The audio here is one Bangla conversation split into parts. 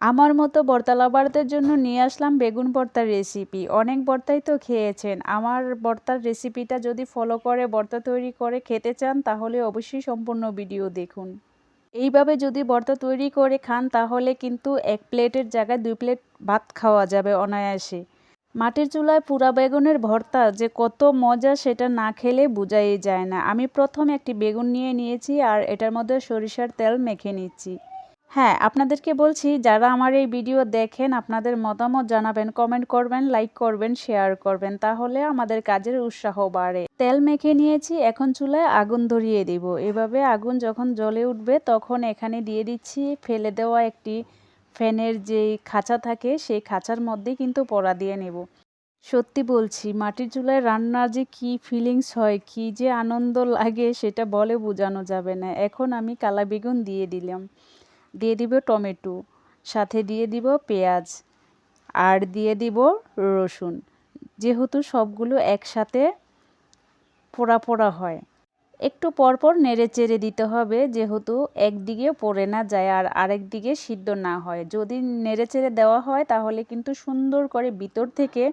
আমার মতো ভর্তা লাভারদের জন্য নিয়ে আসলাম বেগুন ভর্তার রেসিপি অনেক ভর্তাই তো খেয়েছেন। আমার ভর্তার রেসিপিটা যদি ফলো করে ভর্তা তৈরি করে খেতে চান, তাহলে অবশ্যই সম্পূর্ণ ভিডিও দেখুন। এইভাবে যদি ভর্তা তৈরি করে খান, তাহলে কিন্তু এক প্লেটের জায়গায় দুই প্লেট ভাত খাওয়া যাবে অনায়াসে। মাটির চুলায় পুরা বেগুনের ভর্তা যে কত মজা সেটা না খেলে বোঝাই যায় না। আমি প্রথম একটি বেগুন নিয়ে নিয়েছি আর এটার মধ্যে সরিষার তেল মেখে নিচ্ছি। হ্যাঁ আপনাদেরকে বলছি, যারা আমার এই ভিডিও দেখেন, আপনাদের মতামত জানাবেন কমেন্ট করবেন লাইক করবেন শেয়ার করবেন, তাহলে আমাদের কাজের উৎসাহ বাড়ে। তেল মেখে নিয়েছি, এখন চুলায় আগুন ধরিয়ে দিব। এভাবে আগুন যখন জ্বলে উঠবে, তখন এখানে দিয়ে দিচ্ছি, ফেলে দেওয়া একটি ফ্যানের যে খাঁচা থাকে, সেই খাঁচার মধ্যে কিন্তু পড়া দিয়ে নেব। সত্যি বলছি, মাটির চুলায় রান্নার যে কি ফিলিংস হয়, কি যে আনন্দ লাগে, সেটা বলে বোঝানো যাবে না। এখন আমি কালা বেগুন দিয়ে দিলাম। দিয়ে দিব টমেটো, সাথে দিয়ে দিব পেঁয়াজ আর দিয়ে দিব রসুন। যেহেতু সবগুলো একসাথে পোড়া পোড়া হয়, একটু পরপর নেড়ে চেড়ে দিতে হবে, যেহেতু একদিকে পড়ে না যায় আর আরেক দিকে সিদ্ধ না হয়। যদি নেড়ে চেড়ে দেওয়া হয়, তাহলে কিন্তু সুন্দর করে ভিতর থেকে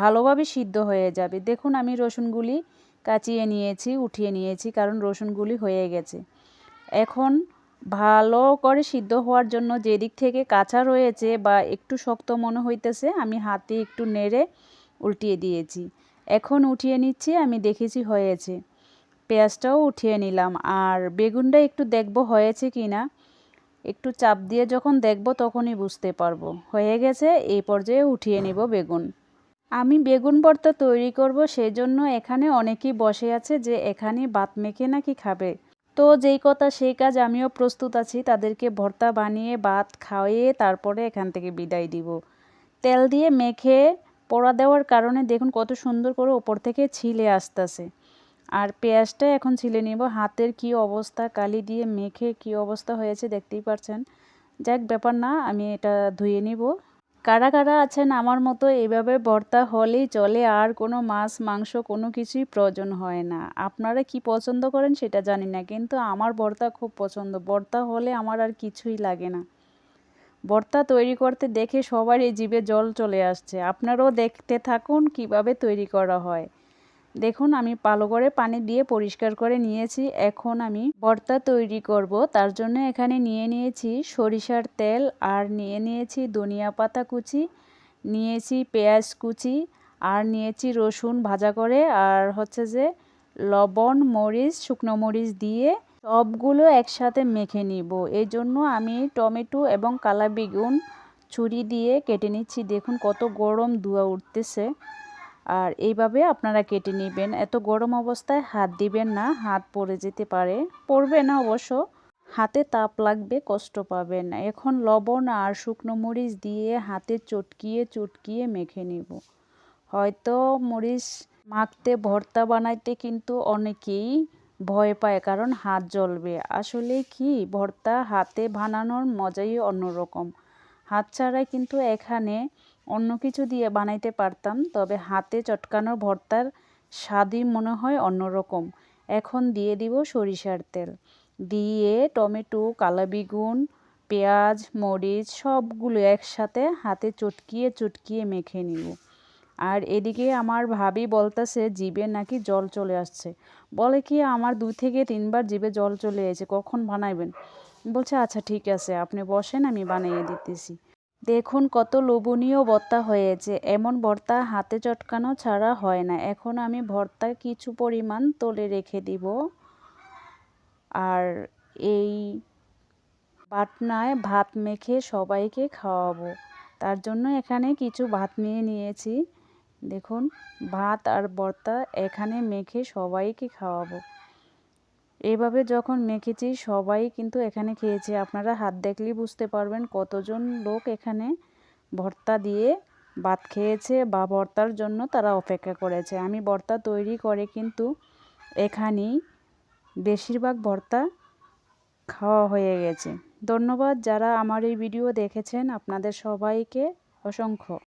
ভালোভাবে সিদ্ধ হয়ে যাবে। দেখুন, আমি রসুনগুলি কাচিয়ে নিয়েছি, উঠিয়ে নিয়েছি, কারণ রসুনগুলি হয়ে গেছে। এখন ভালো করে সিদ্ধ হওয়ার জন্য যেদিক থেকে কাঁচা রয়েছে বা একটু শক্ত মনে হইতেছে, আমি হাতে একটু নেড়ে উল্টিয়ে দিয়েছি। এখন উঠিয়ে নিচ্ছি, আমি দেখেছি হয়েছে। পেঁয়াজটাও উঠিয়ে নিলাম। আর বেগুনটা একটু দেখব হয়েছে কি না একটু চাপ দিয়ে যখন দেখব তখনই বুঝতে পারব। হয়ে গেছে, এই পর্যায়ে উঠিয়ে নিব বেগুন। আমি বেগুন ভর্তা তৈরি করব সেই জন্য এখানে অনেকেই বসে আছে যে এখানে বাত মেখে নাকি খাবে। তো যেই কথা সেই কাজ আমিও প্রস্তুত আছি। তাদেরকে ভর্তা বানিয়ে, ভাত খাওয়িয়ে তারপরে এখান থেকে বিদায় দিব। তেল দিয়ে মেখে পোড়া দেওয়ার কারণে দেখুন কত সুন্দর করে ওপর থেকে ছিলে আসতেছে। আর পেঁয়াজটা এখন ছিলে নিব। হাতের কি অবস্থা, কালি দিয়ে মেখে কি অবস্থা হয়েছে দেখতেই পারছেন। যাক, ব্যাপার না, আমি এটা ধুয়ে নিব। কারা কারা আছেন আমার মতো এভাবে ভর্তা হলেই চলে, আর কোনো মাছ, মাংস, কোনো কিছুই প্রয়োজন হয় না। আপনারা কি পছন্দ করেন সেটা জানি না, কিন্তু আমার ভর্তা খুব পছন্দ। ভর্তা হলে আমার আর কিছুই লাগে না। ভর্তা তৈরি করতে দেখে সবারই জীবে জল চলে আসছে। আপনারাও দেখতে থাকুন কীভাবে তৈরি করা হয়। দেখুন, আমি পালো করে পানি দিয়ে পরিষ্কার করে নিয়েছি। এখন আমি ভর্তা তৈরি করব। তার জন্য এখানে নিয়ে নিয়েছি সরিষার তেল আর নিয়ে নিয়েছি ধনিয়া পাতা কুচি, নিয়েছি পেঁয়াজ কুচি আর নিয়েছি রসুন ভাজা করে আর হচ্ছে যে লবণ, মরিচ, শুকনো মরিচ দিয়ে সবগুলো একসাথে মেখে নিব। এই জন্য আমি টমেটো এবং কালা বেগুন ছুরি দিয়ে কেটে নিচ্ছি। দেখুন, কত গরম ধোয়া উঠতেছে। আর এইভাবে আপনারা কেটে নেবেন। এত গরম অবস্থায় হাত দিবেন না, হাত পড়ে যেতে পারে। পড়বে না অবশ্য। হাতে তাপ লাগবে, কষ্ট পাবেন। এখন লবণ আর শুকনো মরিচ দিয়ে হাতে চটকিয়ে চটকিয়ে মেখে নিব। হয়তো মরিচ মাখতে, ভর্তা বানাইতে কিন্তু অনেকেই ভয় পায়, কারণ হাত জ্বলবে। আসলে কি? ভর্তা হাতে বানানোর মজাই অন্যরকম। হাত ছাড়াই কিন্তু এখানে অন্য কিছু দিয়ে বানাইতে পারতাম, তবে হাতে চটকানো ভর্তার স্বাদই মনে হয় অন্যরকম। এখন দিয়ে দিব সরিষার তেল। দিয়ে টমেটো কালা বেগুন পেঁয়াজ, মরিচ সবগুলো একসাথে হাতে চটকিয়ে চটকিয়ে মেখে নিব। আর এদিকে আমার ভাবি বলতেছে জিভে নাকি জল চলে আসছে। বলে কি, আমার দুই থেকে তিনবার জিভে জল চলে এসেছে, কখন বানাইবেন? বলছে আচ্ছা ঠিক আছে, আপনি বসেন, আমি বানিয়ে দিতেছি। দেখুন কত লোভনীয় ভর্তা হয়েছে। এমন ভর্তা হাতে চটকানো ছাড়া হয় না। এখন আমি ভর্তা কিছু পরিমাণ তোলে রেখে দিব। আর এই বাটনায় ভাত মেখে সবাইকে খাওয়াবো। তার জন্য এখানে কিছু ভাত নিয়ে নিয়েছি। দেখুন, ভাত আর ভর্তা এখানে মেখে সবাইকে খাওয়াবো। এভাবে যখন মেখেছি, সবাই কিন্তু এখানে খেয়েছে। আপনারা হাত দেখলেই বুঝতে পারবেন কতজন লোক এখানে ভর্তা দিয়ে ভাত খেয়েছে বা ভর্তার জন্য তারা অপেক্ষা করেছে। আমি ভর্তা তৈরি করে কিন্তু এখানেই বেশিরভাগ ভর্তা খাওয়া হয়ে গেছে। ধন্যবাদ যারা আমার এই ভিডিও দেখেছেন। আপনাদের সবাইকে অসংখ্য।